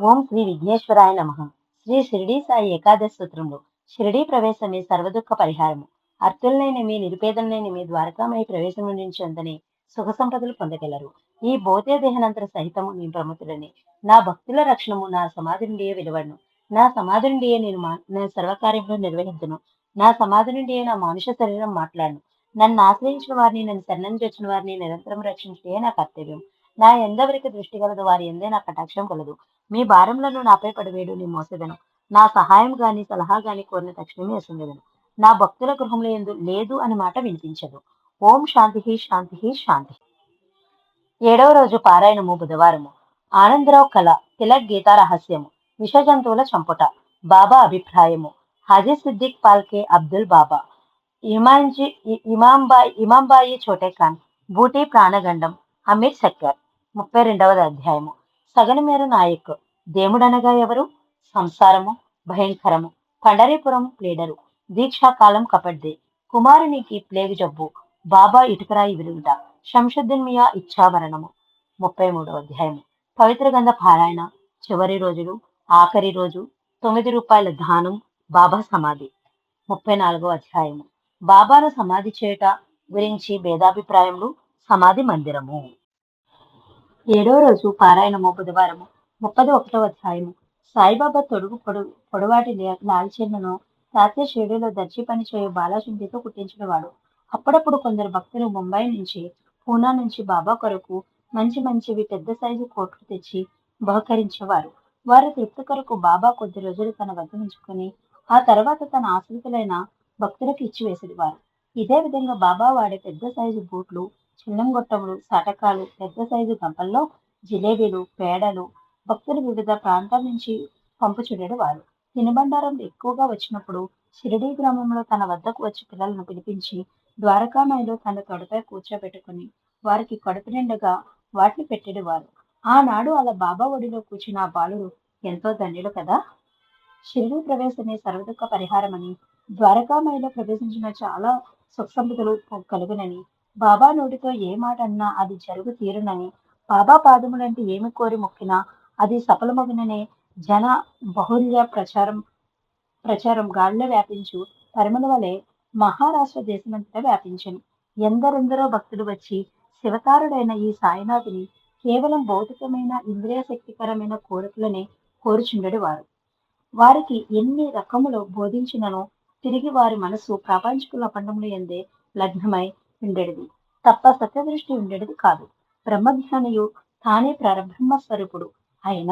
ఓం శ్రీ విఘ్నేశ్వరాయ నమ. శ్రీ షిరిడి సాయి ఏకాదశి సూత్రంలో షిరిడీ ప్రవేశమే సర్వదుఃఖ పరిహారము. అర్థులైన మీ నిరుపేదలైన మీ ద్వారకామై ప్రవేశం నుంచి అందని సుఖ సంపదలు పొందగలరు. ఈ భౌతే దేహనంతర సహితము నీ ప్రముతుడని నా భక్తుల రక్షణము నా సమాధి నుండియే వెలువడును. నా సమాధి నుండియే నేను మా నేను సర్వకార్యములు నిర్వహించును నా సమాధి నుండియే నా మానుష శరీరం మాట్లాడును. నన్ను ఆశ్రయించిన వారిని నన్ను శరణం చేసిన వారిని నిరంతరం రక్షించే నా కర్తవ్యం. నా ఎందవరికి దృష్టి కలదు వారి ఎందే నా కటాక్షం కలదు. మీ భారంలను నాపై పడివేడు నీ మోసేదను. నా సహాయం గాని సలహా గాని కోరిన తక్షణమే అసంగదను నా భక్తుల గృహంలో ఎందు లేదు అని మాట వినిపించదు. ఓం శాంతి శాంతి శాంతి. ఏడవ రోజు పారాయణము బుధవారము. ఆనందరావు కళ తిలక్ గీతా రహస్యము. విష జంతువుల చంపుట. బాబా అభిప్రాయము. హాజీ సిద్దిక్ పాల్కే అబ్దుల్ బాబా. ఇమాంజీ ఇమాంబాయి ఇమాంబాయి చోటే ఖాన్. బూటీ ప్రాణగండం. అమీర్ సక్కర్. ముప్పై రెండవది అధ్యాయము. సగనమేర నాయక్ దేవుడనగా ఎవరు? సంసారము భయంకరము పండరీపురం ప్లేడరు దీక్షాకాలం కపడ్ది కుమారునికి ప్లేగు జబ్బు బాబా ఇటుకరాయి విరుగుట శంషుద్దీన్ మియా ఇచ్చామరణము ముప్పై మూడవ అధ్యాయము. పవిత్ర గంధ పారాయణ చివరి రోజులు ఆఖరి రోజు తొమ్మిది రూపాయల దానం బాబా సమాధి. ముప్పై నాలుగవ అధ్యాయము. బాబాను సమాధి చేయుట గురించి భేదాభిప్రాయములు సమాధి మందిరము. ఏడో రోజు పారాయణము బుధవారము ముప్పది ఒకటో అధ్యాయము. సాయిబాబా తొడుగు పొడు పొడవాటి లే- లాల్చెన్నును రాత్రి షిరిడీలో దర్జీ పని చేయు బాలాశుంఠితో కుట్టించినవాడు అప్పుడప్పుడు కొందరు భక్తులు ముంబై నుంచి పూనా నుంచి బాబా కొరకు మంచి మంచివి పెద్ద సైజు కోట్లు తెచ్చి బహుకరించేవారు. వారి తృప్తి కొరకు బాబా కొద్ది రోజులు తన వద్ద ఉంచుకొని ఆ తర్వాత తన ఆశ్రితులైన భక్తులకు ఇచ్చివేసేవారు. ఇదే విధంగా బాబా వాడే పెద్ద సైజు బూట్లు చిన్నం గొట్టములు సాటకాలు పెద్ద సైజు గంపల్లో జిలేబీలు పేడలు భక్తులు వివిధ ప్రాంతాల నుంచి పంపుచుండేది వారు. తినుబండారం ఎక్కువగా వచ్చినప్పుడు షిరిడీ గ్రామంలో తన వద్దకు వచ్చి పిల్లలను పిలిపించి ద్వారకామాయిలో తన తొడపై కూర్చోబెట్టుకుని వారికి కడుపు నిండగా వాటిని పెట్టేవారు ఆనాడు అలా బాబా ఒడిలో కూర్చున్న ఆ బాలుడు ఎంతో ధన్యుడు కదా? షిరిడీ ప్రవేశమే సర్వదుఖ పరిహారమని ద్వారకామాయిలో ప్రవేశించిన చాలా సుఖ సంపదలు కలుగునని బాబా నోటితో ఏ మాట అన్నా అది జరుగు తీరునని బాబా పాదములంటే ఏమి కోరి మొక్కినా అది సఫలమగుననే జన బహుళ్య ప్రచారం ప్రచారం గాల్లో వ్యాపించు పరిమళ వలె మహారాష్ట్ర దేశమంతటా వ్యాపించను. ఎందరెందరో భక్తులు వచ్చి శివతారుడైన ఈ సాయినాథుని కేవలం భౌతికమైన ఇంద్రియ శక్తికరమైన కోరికలనే కోరుచుండడు వారు. వారికి ఎన్ని రకములు బోధించినను తిరిగి వారి మనసు ప్రాపంచికుల పండములు ఎందే లగ్నమై ఉండేది. తప్ప సత్యదృష్టి ఉండేది కాదు. బ్రహ్మజ్ఞానియు తానే పరబ్రహ్మ స్వరూపుడు ఆయన